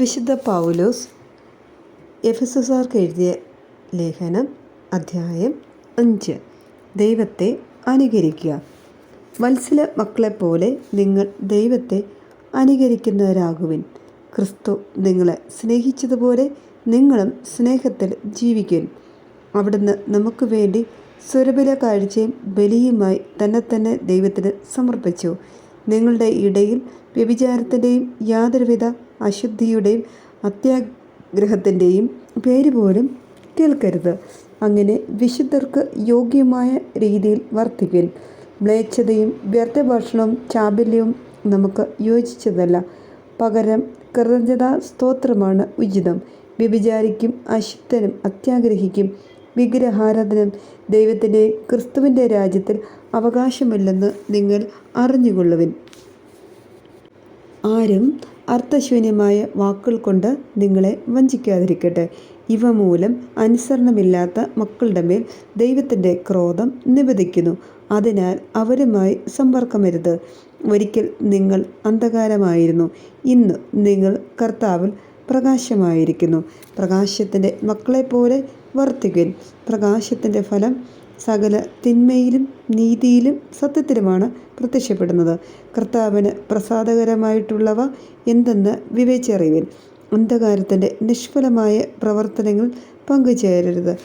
വിശുദ്ധ പൗലോസ് എഫെസസുകാർക്ക് എഴുതിയ ലേഖനം അധ്യായം അഞ്ച്. ദൈവത്തെ അനുകരിക്കുക. മത്സര മക്കളെപ്പോലെ നിങ്ങൾ ദൈവത്തെ അനുകരിക്കുന്നവരാകുവിൻ. ക്രിസ്തു നിങ്ങളെ സ്നേഹിച്ചതുപോലെ നിങ്ങളും സ്നേഹത്തിൽ ജീവിക്കുവിൻ. അവിടുന്ന് നമുക്ക് വേണ്ടി സ്വരബല കാഴ്ചയും ബലിയുമായി തന്നെ തന്നെ ദൈവത്തിന് സമർപ്പിച്ചു. നിങ്ങളുടെ ഇടയിൽ വ്യഭിചാരത്തിന്റെയും യാതൊരുവിധ അശുദ്ധിയുടെയും അത്യാഗ്രഹത്തിന്റെയും പേര് പോലും കേൾക്കരുത്. അങ്ങനെ വിശുദ്ധർക്ക് യോഗ്യമായ രീതിയിൽ വർത്തിക്കുവിൻ മ്ലേച്ഛതയും വ്യർത്ഥഭാഷണവും ചാബല്യവും നമുക്ക് യോജിച്ചതല്ല. പകരം കൃതജ്ഞതാ സ്തോത്രമാണ് ഉചിതം. വ്യഭിചാരിക്കും അശുദ്ധനും അത്യാഗ്രഹിക്കും. വിഗ്രഹാരാധനം. ദൈവത്തിന്റെ ക്രിസ്തുവിന്റെ രാജ്യത്തിൽ അവകാശമില്ലെന്ന് നിങ്ങൾ അറിഞ്ഞുകൊള്ളുവിൻ. ആരും അർത്ഥശൂന്യമായ വാക്കുകൾ കൊണ്ട് നിങ്ങളെ വഞ്ചിക്കാതിരിക്കട്ടെ. ഇവ മൂലം അനുസരണമില്ലാത്ത മക്കളുടെ മേൽ ദൈവത്തിന്റെ ക്രോധം നിബദിക്കുന്നു അതിനാൽ അവരുമായി സമ്പർക്കമരുത്. ഒരിക്കൽ നിങ്ങൾ അന്ധകാരമായിരുന്നു. ഇന്ന് നിങ്ങൾ കർത്താവിൽ പ്രകാശമായിരിക്കുന്നു. പ്രകാശത്തിന്റെ മക്കളെപ്പോലെ വർത്തിക്കുവിൻ പ്രകാശത്തിന്റെ ഫലം സകല തിന്മയിലും നീതിയിലും സത്യത്തിലുമാണ് പ്രത്യക്ഷപ്പെടുന്നത്. കർത്താവിന് പ്രസാദകരമായിട്ടുള്ളവ എന്തെന്ന് വിവേചിച്ചറിയുവിൻ അന്ധകാരത്തിന്റെ നിഷ്ഫലമായ പ്രവർത്തനങ്ങൾ പങ്കുചേരരുത്.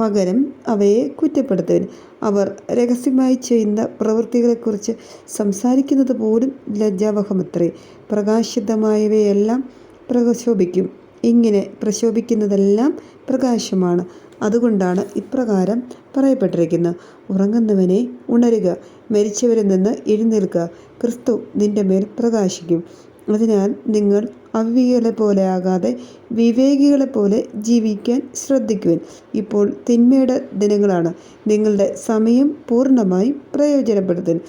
പകരം അവയെ കുറ്റപ്പെടുത്തുവിൻ അവർ രഹസ്യമായി ചെയ്യുന്ന പ്രവൃത്തികളെക്കുറിച്ച് സംസാരിക്കുന്നത് പോലും ലജ്ജാവഹമത്രേ. പ്രകാശിതമായവയെല്ലാം പ്രശോഭിക്കും ഇങ്ങനെ പ്രശോഭിക്കുന്നതെല്ലാം പ്രകാശമാണ്. അതുകൊണ്ടാണ് ഇപ്രകാരം പറയപ്പെട്ടിരിക്കുന്നത്. ഉറങ്ങുന്നവനെ ഉണരുക മരിച്ചവരിൽ നിന്ന് എഴുന്നേൽക്കുക. ക്രിസ്തു നിന്റെ മേൽ പ്രകാശിക്കും. അതിനാൽ നിങ്ങൾ അവികളെ പോലെ ആകാതെ വിവേകികളെ പോലെ ജീവിക്കാൻ ശ്രദ്ധിക്കുവിൻ. ഇപ്പോൾ തിന്മയുടെ ദിനങ്ങളാണ്. നിങ്ങളുടെ സമയം പൂർണമായും പ്രയോജനപ്പെടുത്തുവിൻ.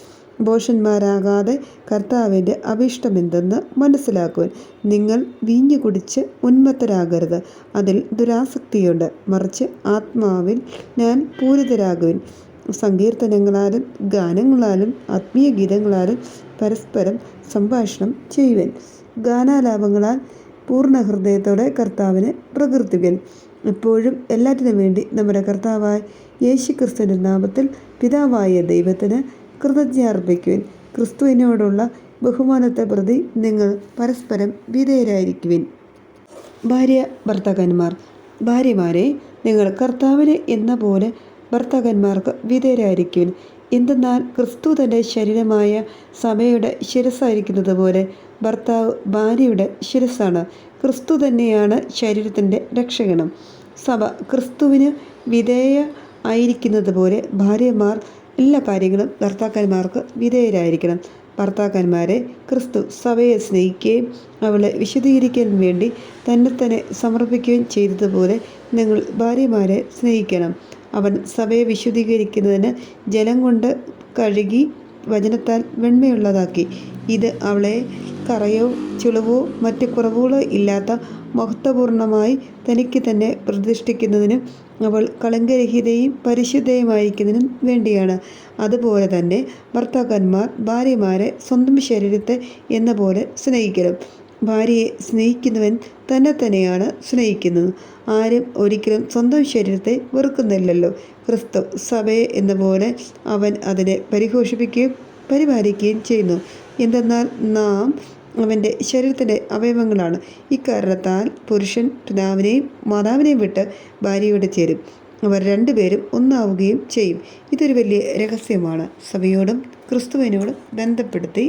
ഭോഷന്മാരാകാതെ കർത്താവിന്റെ അഭീഷ്ടമെന്തെന്ന് മനസ്സിലാക്കുവാൻ നിങ്ങൾ വീഞ്ഞു കുടിച്ച് ഉന്മത്തരാകരുത്. അതിൽ ദുരാസക്തിയുണ്ട്. മറിച്ച് ആത്മാവിൽ ഞാൻ പൂരിതരാകുവിൻ. സങ്കീർത്തനങ്ങളാലും ഗാനങ്ങളാലും ആത്മീയ ഗീതങ്ങളാലും പരസ്പരം സംഭാഷണം ചെയ്യുവൻ. ഗാനാലാപങ്ങളാൽ പൂർണ ഹൃദയത്തോടെ കർത്താവിനെ പ്രകീർത്തിക്കൻ എപ്പോഴും എല്ലാറ്റിനും വേണ്ടി നമ്മുടെ കർത്താവായ യേശു ക്രിസ്തുവിന്റെ നാമത്തിൽ പിതാവായ ദൈവത്തിന് കൃതജ്ഞ അർപ്പിക്കുവിൻ. ക്രിസ്തുവിനോടുള്ള ബഹുമാനത്തെ പ്രതി നിങ്ങൾ പരസ്പരം വിധേയരായിരിക്കുവിൻ. ഭാര്യ ഭർത്താക്കന്മാർ ഭാര്യമാരെ നിങ്ങൾ കർത്താവിനെ എന്ന പോലെ ഭർത്താക്കന്മാർക്ക് വിധേയരായിരിക്കുവിൻ. എന്തെന്നാൽ ക്രിസ്തു തന്റെ ശരീരമായ സഭയുടെ ശിരസ്സായിരിക്കുന്നത് പോലെ ഭർത്താവ് ഭാര്യയുടെ ശിരസ്സാണ്. ക്രിസ്തു തന്നെയാണ് ശരീരത്തിന്റെ രക്ഷകണം സഭ ക്രിസ്തുവിന് വിധേയ ആയിരിക്കുന്നത് പോലെ ഭാര്യമാർ എല്ലാ കാര്യങ്ങളും ഭർത്താക്കന്മാർക്ക് വിധേയരായിരിക്കണം. ഭർത്താക്കന്മാരെ ക്രിസ്തു സഭയെ സ്നേഹിക്കുകയും അവളെ വിശദീകരിക്കാൻ വേണ്ടി തന്നെ തന്നെ സമർപ്പിക്കുകയും ചെയ്തതുപോലെ നിങ്ങൾ ഭാര്യമാരെ സ്നേഹിക്കണം. അവൻ സഭയെ വിശുദ്ധീകരിക്കുന്നതിന് ജലം കൊണ്ട് കഴുകി വചനത്താൽ വെണ്മയുള്ളതാക്കി. ഇത് അവളെ കറയോ ചുളിവോ മറ്റ് കുറവുകളോ ഇല്ലാത്ത മഹത്വപൂർണമായി തനിക്ക് തന്നെ പ്രതിഷ്ഠിക്കുന്നതിനും അവൾ കളങ്കരഹിതയും പരിശുദ്ധയുമായിരിക്കുന്നതിനും വേണ്ടിയാണ്. അതുപോലെ തന്നെ ഭർത്താക്കന്മാർ ഭാര്യമാരെ സ്വന്തം ശരീരത്തെ എന്ന പോലെ സ്നേഹിക്കണം. ഭാര്യയെ സ്നേഹിക്കുന്നവൻ തന്നെ തന്നെയാണ് സ്നേഹിക്കുന്നത്. ആരും ഒരിക്കലും സ്വന്തം ശരീരത്തെ വെറുക്കുന്നില്ലല്ലോ. ക്രിസ്തു സഭയെ എന്ന പോലെ അവൻ അതിനെ പരിഘോഷിപ്പിക്കുകയും പരിപാലിക്കുകയും ചെയ്യുന്നു. എന്തെന്നാൽ നാം അവന്റെ ശരീരത്തിന്റെ അവയവങ്ങളാണ്. ഇക്കാരണത്താൽ പുരുഷൻ പിതാവിനെയും മാതാവിനെയും വിട്ട് ഭാര്യയോട് ചേരും. അവർ രണ്ടുപേരും ഒന്നാവുകയും ചെയ്യും. ഇതൊരു വലിയ രഹസ്യമാണ്. സഭയോടും ക്രിസ്തുവിനോടും ബന്ധപ്പെടുത്തി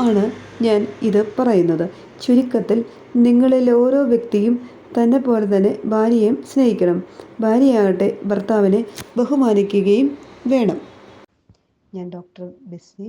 ആണ് ഞാൻ ഇത് പറയുന്നത്. ചുരുക്കത്തിൽ നിങ്ങളിൽ ഓരോ വ്യക്തിയും തന്നെ പോലെ തന്നെ ഭാര്യയെയും സ്നേഹിക്കണം. ഭാര്യയാകട്ടെ ഭർത്താവിനെ ബഹുമാനിക്കുകയും വേണം. ഞാൻ ഡോക്ടർ ബിസ്നി